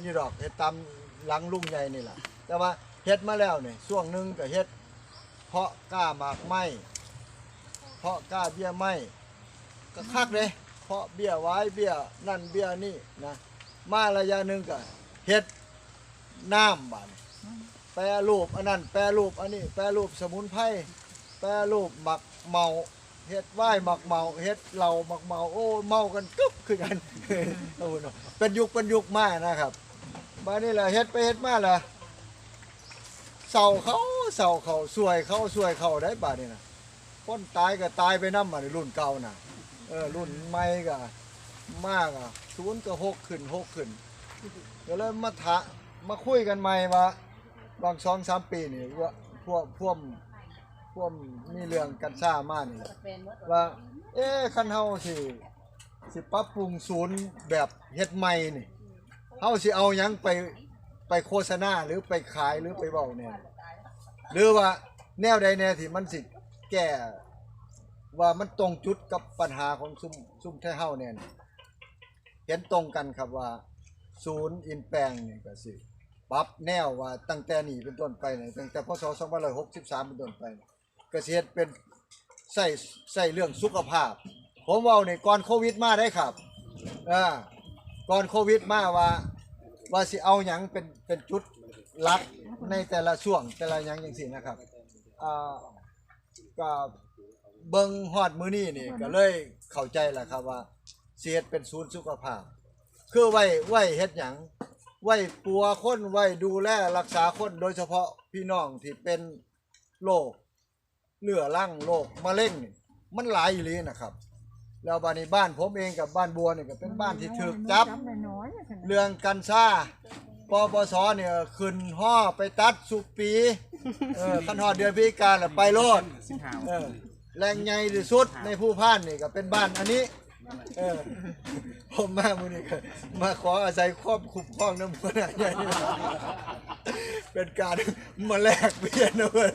อยู่ดอกเฮ็ดตามหลังลุงใหญ่นี่แหละแต่ว่าเฮ็ดมาแล้วเนี่ยช่วงหนึ่งก็เฮ็ด เพาะกล้าหมากไม้เพาะกล้าเบี้ยไม้ก็คักเลยเพาะเบี้ยไว้เบี้ยนั่นเบี้ยนี่นะมาระยะหนึ่งก็เฮ็ดน้ำบานแปรรูปอันนั้นแปรรูปอันนี้แปรรูปสมุนไพรแปรรูปหมักเมาเฮ็ดไหว้หมักเมาเฮ็ดเหล้าหมักเมาโอ้เมากันกึ๊บคือกันโอ้เนาะเป็นยุคเป็นยุคมานะครับ บ้านนี้แหละเฮ็ดไปเฮ็ดมาล่ะเศร้าเขาเศร้าเขาสวยเขาสวยเขาได้บาดนี่นะคนตายก็ตายไปน้ำมันรุ่นเก่าน่ะเออรุ่นใหม่ก็มากอะศูนย์ก็หกขึ้นหกขึ้นก็เลยมาถะมาคุยกันใหม่ว่าบางสองสามปีนี่ว่าพวกพวกพวกมีเรื่องกันซ่ามากนี่ว่า เอ๊ะคันเฮาสิสิปรับปรุงศูนย์แบบเฮ็ดใหม่นี่ เฮาสิเอาหยังไปไปโฆษณาหรือไปขายหรือไปเว้าเนี่ยหรือว่าแนวใดแนวที่มันสิแก้ว่ามันตรงจุดกับปัญหาของซุ่มซุ่มแท้เฮาเนี่ยเห็นตรงกันครับว่า ศูนย์อินแปลงนี่ก็สิปรับแนวว่าตั้งแต่นี้เป็นต้นไปเนี่ยตั้งแต่พศ2563เป็นต้นไปนี่ก็สิเฮ็ดเป็นใส่ใส่เรื่องสุขภาพ ผมเว้านี่ก่อนโควิดมาได้ครับอ่า ก่อนโควิดมาว่า ว่าสิเอาหยังเป็นเป็นจุดหลักในแต่ละช่วงแต่ละหยังจังซี่นะครับอ่าก็เบิ่งฮอดมื้อนี้นี่ก็เลยเข้าใจแหล้วครับว่าสิเฮ็ดเป็นศูนย์สุขภาพ คือไว้ไว้เฮ็ดหยังไว้ปัวคนไว้ดูแลรักษาคนโดยเฉพาะพี่น้องที่เป็นโรคเรื้อรังโรคมะเร็งนี่มันหลายอีหลีนะครับ แล้วบ้านนี้บ้านผมเองกับบ้านบัวนี่ก็เป็นบ้านที่ถูกจับ น้อยๆอะค่ะเรื่องกันซ่าปปสเนี่ยขึ้นห่อไปตัดสุปี เออขันหอดเดือนพฤศจิกาแล้วไปโลดเออแรงใหญ่ที่สุดในผู้พ่านนี่ก็เป็นบ้านอันนี้ เออ ผมมามือนี้ก็มาขออาศัยครอบคุ้มครองน้ำมันใหญ่นี่เป็นการมาแลกเปลี่ยนนะเว้ย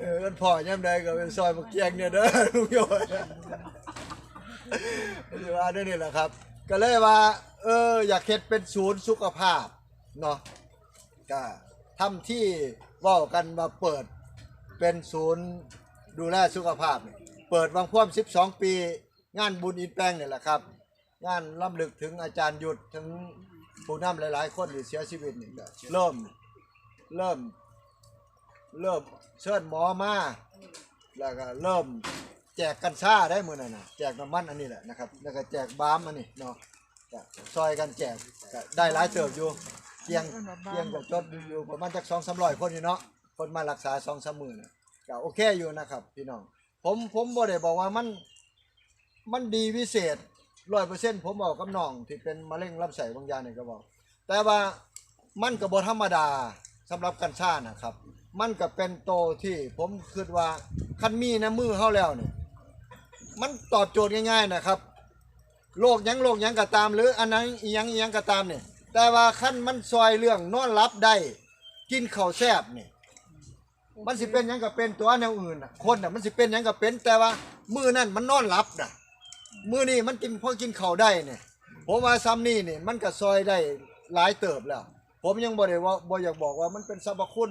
เออมันพอย่ำใดก็เป็นซอยมักเกียงเนี่ยเด้อลุงโยน หรือว่าเรื่องนี้แหละครับ ก็เลยว่า เออ อยากเฮ็ดเป็นศูนย์สุขภาพเนาะก็ทำที่ว่ากันมาเปิดเป็นศูนย์ดูแลสุขภาพนี่เปิดวังพ่วม12 ปี งานบุญอินแปลงนี่ยแหละครับ งานล้ำลึกถึงอาจารย์หยุดถึงผู้นำหลาย ๆ คนที่เสียชีวิตนี่ก็เริ่มเริ่ม เริ่มเชิญหมอมา แล้วก็เริ่ม แจกกัญชาได้มือนั่นนะแจกน้ำมันอันนี้แหละนะครับแล้วก็แจกบามอันนี้เนาะก็ซอยกันแจกก็ได้หลายเติบอยู่เกียงเกียงก็จดอยู่ประมาณจักสองสามร้อยคนอยู่เนาะคนมารักษาสองสามหมื่นก็โอเคอยู่นะครับพี่น้องผมผมบ่ได้บอกว่ามันมันดีวิเศษร้อยเปอร์เซ็นต์ผมบอกกับน้องที่เป็นมะเร็งลำไส้บางยางนี่ยก็บอก แต่ว่ามันก็บ่ธรรมดาสำหรับกัญชานะครับ มันก็เป็นโตที่ผมคิดว่าคันมีในมือเฮาแล้วนี่ย มันตอบโจทย์ง่ายๆนะครับโรคยังโรคยังก็ตาม หรืออันนั้นอียังอียังก็ตามเนี่ยแต่ว่าขั้นมันซอยเรื่องนอนรับได้ กินข้าวแซ่บเนี่ยมันสิเป็นยังก็เป็นตัวแนวอื่นน่ะคนน่ะมันสิเป็นยังก็เป็น แต่ว่ามือนั่นมันนอนรับน่ะมือนี่มันกินพอกินข้าวได้เนี่ยผมว่าซ้ำนี่เนี่ยมันก็ซอยได้หลายเติบแล้ว ผมยังบ่ได้ว่าบ่อยากบอกว่ามันเป็นสรรพคุณ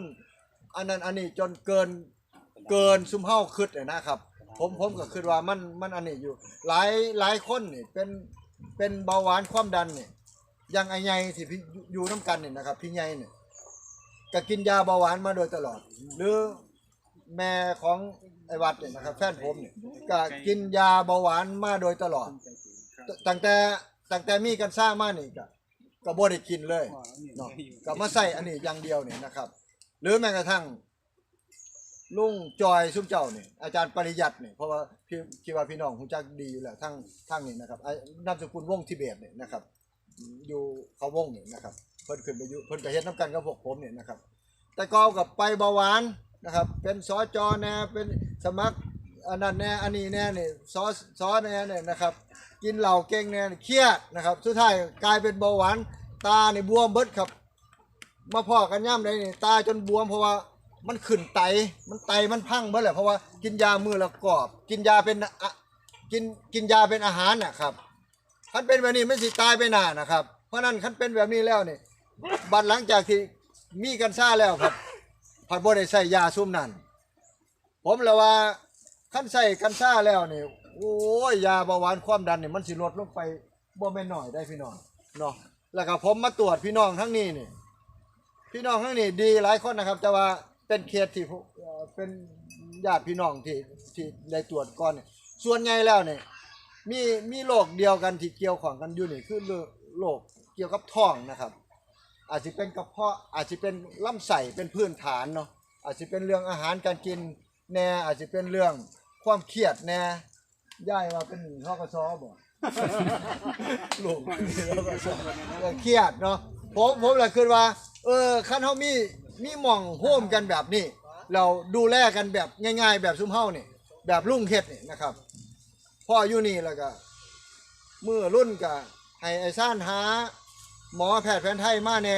อันนั้นอันนี้จนเกินเกินซุมเฮาคิดอะนะครับ ผมผมก็คิดว่ามันมันอันนี้อยู่ หลายหลายคนนี่เป็นเป็นเบาหวานความดันนี่อยังไอ้ใหญ่ที่พี่อยู่น้ำกันนี่นะครับ พี่ใหญ่นี่ก็กินยาเบาหวานมาโดยตลอด หรือแม่ของไอ้วัดเนี่ยนะครับ แฟนผมเนี่ยก็กินยาเบาหวานมาโดยตลอด ตั้งแต่ตั้งแต่มีกันสร้างมานี่ก็ก็บ่ได้กินเลยเนาะก็มาใส่อันนี้อย่างเดียวเนี่ยนะครับ หรือแม้กระทั่ง ลุงจอยซุ้มเจ้าเนี่ยอาจารย์ปริยัตินี่ยเพราะว่าพี่คิดว่าพี่น้องคงจักดีอยู่แล้วทั้งทั้งนี่นะครับไอ้นามสกุลวงทิเบตเนี่ยนะครับ อยู่เขาวงเนี่ยนะครับเพิ่นขึ้นไปอยู่เพิ่นก็เฮ็ดน้ำกันกับพวกผมเนี่ยนะครับ แต่ก็เอากับไปเบาหวานนะครับ เป็นสจอแน่เป็นสมัครอันนั้นแน่อันนี้แน่เนี่ยซอซอแน่เนี่ยนะครับ กินเหล้าเก่งแน่เครียดนะครับสุดท้ายกลายเป็นเบาหวานตานี่บวมเบิดครับ มาพ่อกันย่ำได้นี่ตาจนบวมเพราะว่า มันขึ้นไต มันไตมันพังเบิดแหละเพราะว่ากินยามือละกรอบ กินยาเป็นอะกินกินยาเป็นอาหารน่ะครับคันเป็นแบบนี้ไม่สิตายไปหนานะครับ เพราะนั้นคันเป็นแบบนี้แล้วนี่บัดหลังจากที่มีกันซ่าแล้วครับผัดบ่ได้ใส่ยาซุ่มนั่นผมลยว่าขั้นใส่กันซ่าแล้วนี่โอ้ยยาเบาหวานความดันนี่มันสิลดลงไปบ่แม่นน้อยได้พี่น้องเนาะแล้วก็ผมมาตรวจพี่น้องทั้งนี้นี่พี่น้องทั้งนี้ดีหลายคนนะครับ แต่ว่า เป็นเคสที่เอ่อเป็นญาติพี่น้องที่ที่ได้ตรวจก่อนเนี่ยส่วนใหญ่แล้วเนี่ยมีมีโรคเดียวกันที่เกี่ยวข้องกันอยู่นี่คือโรคเกี่ยวกับท้องนะครับ อาจจะเป็นกระเพาะอาจจะเป็นลำไส้เป็นพื้นฐานเนาะอาจจะเป็นเรื่องอาหารการกินแน่อาจจะเป็นเรื่องความเครียดแน่ย่ายว่าเป็นหนึ่งข้อกระซอบ่ลูกแล้วก็เครียดเนาะผมผมเลยคิดว่า เออคันเฮามี มีหม่องโฮมกันแบบนี้ เราดูแลกันแบบง่าย ๆ แบบซุ้มเฮ้านี่ แบบลุงเฮ็ดนี่นะครับพ่ออยู่นี่แล้วก็เมื่อรุ่นก็ให้ไอ้ซ่านหา หมอแพทย์แผนไทยมาแน่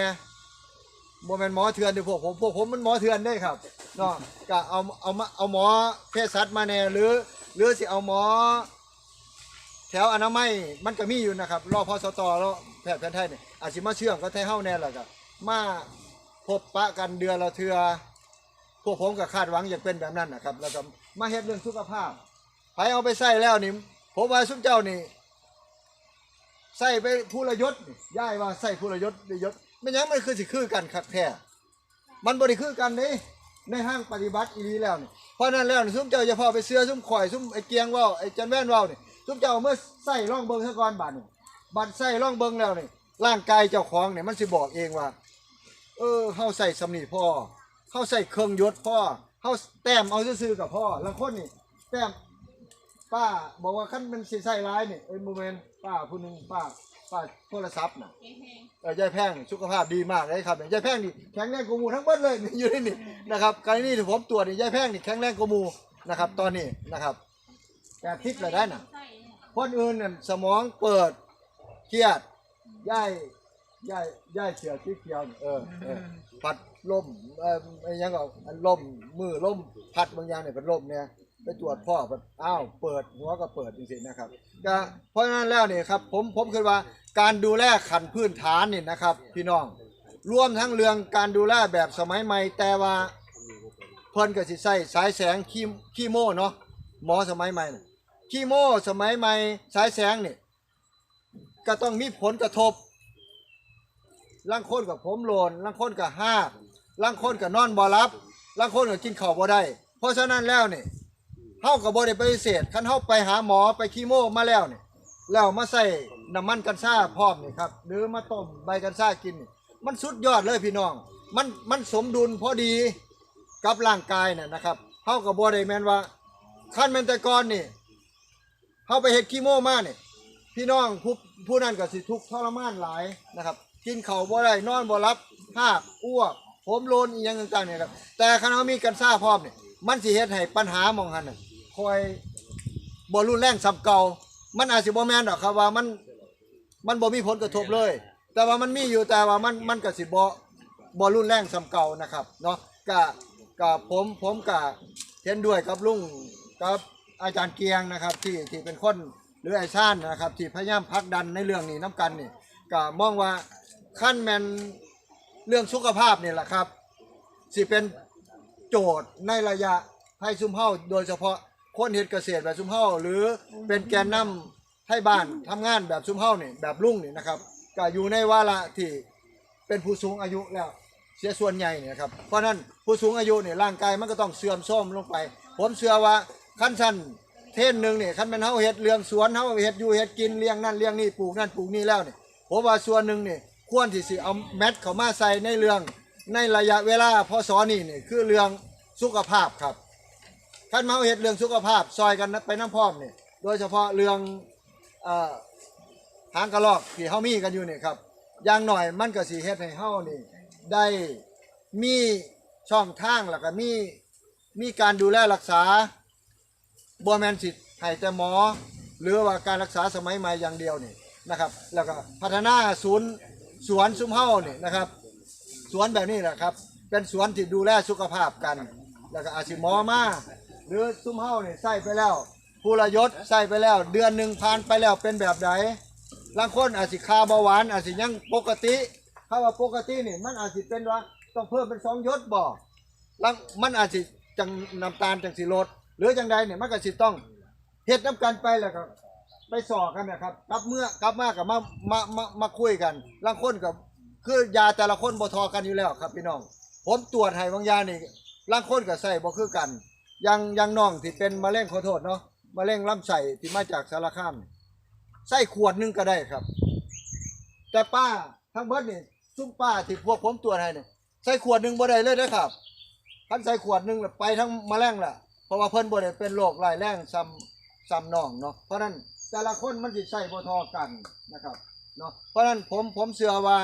บ่แม่นหมอเถื่อนเด้อพวกผมพวกผมมันหมอเถื่อนได้ครับเนาะก็เอาเอามาเอาหมอเภสัชมาแน่หรือ หรือสิเอาหมอ แถวอนามัยมันก็มีอยู่นะครับรอพอสตอแล้วแพทย์แผนไทยเนี่ยอาจสิมาเชื่อมก็ไทยเฮ้าแน่แหละก็มา พบปะกันเดือนละเทือพวกผมก็คาดหวังอยากเป็นแบบนั้นนะครับ แล้วก็มาเฮ็ดเรื่องสุขภาพไปเอาไปใส่แล้วนี่ผมว่าสุมเจ้านี่ใส่ไปผู้ละยศนี่ายว่าใส่ผู้ละยศได้ยศไม่งั้นมันคือสิคือกันคักแท้มันบ่ได้คือกันเด้ในห้างปฏิบัติอีหลีแล้วนี่เพราะนั้นแล้วนี่ซุมเจ้าอย่าพอไปเสื้อซุมข่อยซุมไอ้เกียงว้าไอ้จันแว่นว้านี่ทุกเจ้าเมื่อใส่ร่องเบิงซะก่อนบาดนี่บัดใส่ร่องเบิงแล้วนี่ร่างกายเจ้าของเนี่ยมันสิบอกเองว่า เออเฮาใส่สำนีพ่อเฮาใส่เครื่องยศพ่อเฮาแต้มเอาซื่อๆกับพ่อลังคนนี่แต้มป้าบอกว่าคันมันสิใส่ร้ายนี่เอ้ยโมเมนต์ป้าผู้หนึงป้าป้าโทรศัพท์น่ะเออยายแพงนี่สุขภาพดีมากเลยครับยายแพงนี่แข็งแรงกว่าหมูทั้งเบิดเลยนี่อยู่ในนี่นะครับกรณีที่ผมตรวจนี่ยายแพงนี่แข็งแรงกว่าหมูนะครับ ตอนนี้นะครับแต่ทิศเลยได้น่ะคนอื่นนั่นสมองเปิดเครียดย่าย ย่ายย่ายเสือที่เขียวนี่เออเออพัดลมเออไอ้หยังก็อันลมมือลมพัดบางอย่างเนี่ยเป็นลมเนี่ยไปตรวจพ่อพัดอ้าวเปิดหัวก็เปิดจริงๆนะครับก็เพราะฉะนั้นแล้วเนี่ยครับผมผมคิดว่าการดูแลขันพื้นฐานนี่นะครับ พี่น้องรวมทั้งเรื่องการดูแลแบบสมัยใหม่แต่ว่าเพิ่นก็สิใส่สายแสงคีคีโมเนาะหมอสมัยใหม่น่ะคีโมสมัยใหม่สายแสงนี่ก็ต้องมีผลกระทบ ล่างคนกับผมโลนล่างคนกับห้าล่างคนกับนอนบ่รับล่างคนกับกินข้าวบ่ได้ เพราะฉะนั้นแล้วนี่เฮากับบ่ได้ปฏิเสธคันเฮาไปหาหมอไปคีโมมาแล้วนี่แล้วมาใส่น้ำมันกัญชาพร้อมนี่ครับหรือมาต้มใบกัญชากินนี่มันสุดยอดเลยพี่น้อง มันมันสมดุลพอดีกับร่างกายน่ะนะครับเฮากับบ่ได้แม่นว่าคันแม่นแต่ก่อนนี่เขาไปเฮ็ดคีโมมาเนี่ยพี่น้องผู้ผู้นั้นก็สิทุกข์ทรมานหลายนะครับ กินเข้าวบ่ได้นอนบ่หลับภาพอ้วกผมโลนอีหยังต่างๆเนี่ยครับแต่คันเขามีกันซ่าพร้อมเนี่ยมันสิเฮ็ดให้ปัญหาหมองหันน่ะคอยบ่รุนแรงซ้ำเก่า มันอาจสิบ่แม่นดอกครับว่ามันมันบ่มีผลกระทบเลย แต่ว่ามันมีอยู่แต่ว่ามันมันก็สิบ่บ่รุนแรงซ้ำเก่านะครับเนาะก็ก็ผมผมก็เห็นด้วยกับลุงกับอาจารย์เกียงนะครับ ที่ที่เป็นคนหรือไอ้ชาญนะครับ ที่พยายามพักดันในเรื่องนี้น้ำกันนี่ ก็มองว่าขั้นแมนเรื่องสุขภาพนี่แหละครับ สิเป็นโจทย์ในระยะให้ซุมเฮาโดยเฉพาะคนเฮ็ดเกษตรแบบซุมเฮาหรือเป็นแกนนำให้บ้านทำงานแบบซุมเฮานี่แบบลุงนี่นะครับก็อยู่ในวาระที่เป็นผู้สูงอายุแล้วเสียส่วนใหญ่เนี่ยครับเพราะฉะนั้นผู้สูงอายุเนี่ยร่างกายมันก็ต้องเสื่อมโทรมลงไป ผมเชื่อว่าขั้นสั้นเท่นหนึ่งเนี่ยขั้นเป็นเฮาเฮ็ดเลี้ยงสวนเฮาเฮ็ดอยู่เฮ็ดกินเลี้ยงนั่นเลี้ยงนี่ปลูกนั่นปลูกนี่แล้วเนี่ย ผมว่าส่วนหนึ่งเนี่ยควรที่สิเอาแมทเข้ามาใส่ในเรื่องในระยะเวลาพศนี้เนี่ยคือเรื่องสุขภาพครับขั้นมาเฮาเฮ็ดเรื่องสุขภาพซอยกันไปน้ำพร้อมเนี่ยโดยเฉพาะเรื่องอหางกระรอกที่เฮามีกันอยู่เนี่ยครับอย่างหน่อยมันก็สิเฮ็ดให้เฮานี่ได้มีช่องทางแล้วก็มีมีการดูแลรักษาบัวแมนสิทธิ์ให้แต่หมอ หรือว่าการรักษาสมัยใหม่อย่างเดียวนี่ นะครับ แล้วก็พัฒนาศูนย์สวนซุ้มเฮ้านี่ยนะครับ สวนแบบนี้แหละครับ เป็นสวนที่ดูแลสุขภาพกัน แล้วก็อาชีมอมาหรือซุ้มเฮ้านี่ยใส่ไปแล้วผู้ละยศใส่ไปแล้ว เดือนหนึ่งผ่านไปแล้วเป็นแบบไหนบางคนอาจสิคาเบาหวานอาจสิยังปกติถ้าว่าปกตินี่มันอาจสิเป็นว่าต้องเพิ่มเป็นสองยศบ่ลังมันอาจสิจังน้ำตาลจังสิลดหรือจังใดเนี่ยมันก็สิต้องเฮ็ดน้ำกันไปแล้วก็ ไปสอกันนะครับกลับเมื่อกลับมากับมามามามาคุยกันลางคนกับคือยาแต่ละคนบ่ทอกันอยู่แล้วครับพี่น้อง ผมตรวจให้บางยานี่ลางคนก็ใส่บ่คือกันยังยังน้องที่เป็นมะเร็งขอโทษเนาะมะเร็งลำไส้ที่มาจากสารคามใส่ขวดหนึงก็ได้ครับ แต่ป้าทั้งเบิดนี่ซุ้มป้าที่พวกผมตรวจให้นี่ใส่ขวดหนึงบ่ได้เลยนะครับคันใส่ขวดหนึงไปทั้งมะเร็งล่ะเพราะว่าเพิ่นบ่ได้เป็นโรคร้ายแรงซ้ำซ้ำน้องเนาะเพราะฉะนั้น แต่ละคนมันสิใส่บ่ทอกันนะครับเนาะเพราะฉะนั้นผมผมเชื่อว่า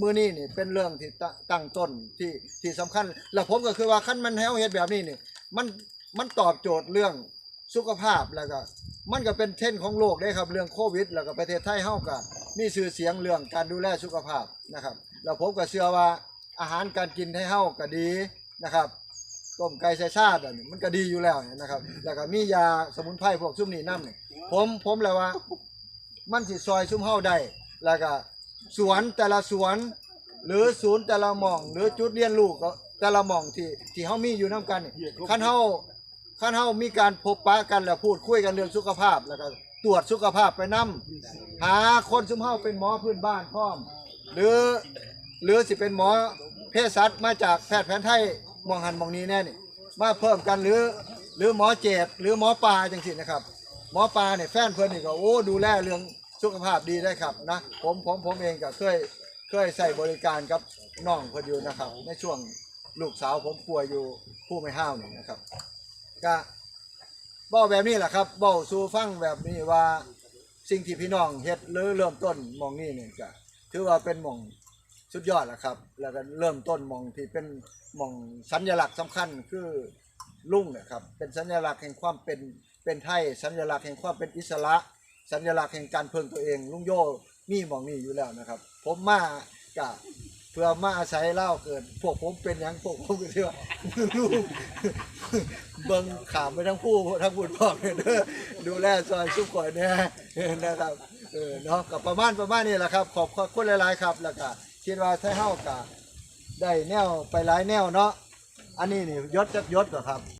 มือนี้นี่เป็นเรื่องที่ตตั้งต้นที่ที่สำคัญ แล้วผมก็คือว่าคันมันเฮาเฮ็ดแบบนี้นี่มันมันตอบโจทย์เรื่องสุขภาพแล้วก็มันก็เป็นเทรนด์ของโลกได้ครับเรื่องโควิด แล้วก็ประเทศไทยเฮาก็มีชื่อเสียงเรื่องการดูแลสุขภาพนะครับแล้วผมก็เชื่อว่าอาหารการกินให้เฮาก็ดีนะครับ ต้มไก่ใส่ชาติอันนี้มันก็ดีอยู่แล้วนะครับ แล้วก็มียาสมุนไพรพวกซุ่มนี้นำนี่ผมผมแล้วว่า มันสิซอยซุ่มเฮาได้แล้วก็สวนแต่ละสวนหรือศูนย์แต่ละหม่อง หรือจุดเรียนรู้ก็แต่ละหม่องที่ที่เฮามีอยู่นํกันนี่คันเฮาคันเฮามีการพบปะกันแล้วพูดคุยกันเรื่องสุขภาพแล้วก็ตรวจสุขภาพไปนํหาคนซุ่มเฮาเป็นหมอพื้นบ้านพร้อม หรือหรือสิเป็นหมอเภสัชมาจากแพทย์แผนไทย มองหันมองนี้แน่นี่มาเพิ่มกันหรือหรือหมอเจดหรือหมอปลาจังสินะครับ หมอปลาเนี่ยแฟนเพิ่อนนี่ก็โอ้ดูแลเรื่องสุขภาพดีได้ครับนะผมผมผมเองก็เคยเคยใส่บริการกับน้องเพิ่นอยู่นะครับ ในช่วงลูกสาวผมป่วยอยู่ผู้ไม่ห้าวนี่นะครับก็เบ้าแบบนี้แหละครับเบ้าสู่ฟังแบบนี้ว่าสิ่งที่พี่น้องเฮ็ดหรือเริ่มต้นมองนี่เนี่ยก็ถือว่าเป็นมอง สุดยอดแหละครับ แล้วก็เริ่มต้นมองที่เป็นมองสัญลักษณ์สำคัญคือลุงเนี่ยครับ เป็นสัญลักษณ์แห่งความเป็นเป็นไทย สัญลักษณ์แห่งความเป็นอิสระ สัญลักษณ์แห่งการเพิ่งตัวเอง ลุงโยมีมองนี่อยู่แล้วนะครับ ผมมากะเพื่อมาอาศัยเล่าเกิด พวกผมเป็นยังพวกผมก็เชื่อลูกเบิ่งขามไปทั้งผู้ทั้งบุญพ่อเนี่ยเด้อดูแลซอยสุขก่อยเนี่ยนะครับเออเนาะกับประมาณประมาณนี้แหละครับ ขอบคุณหลาย ๆ ครับแล้วก็ คิดว่าถ้าเฮากะได้แนวไปหลายแนวเนาะอันนี้นี่ยศจักยศก็ครับ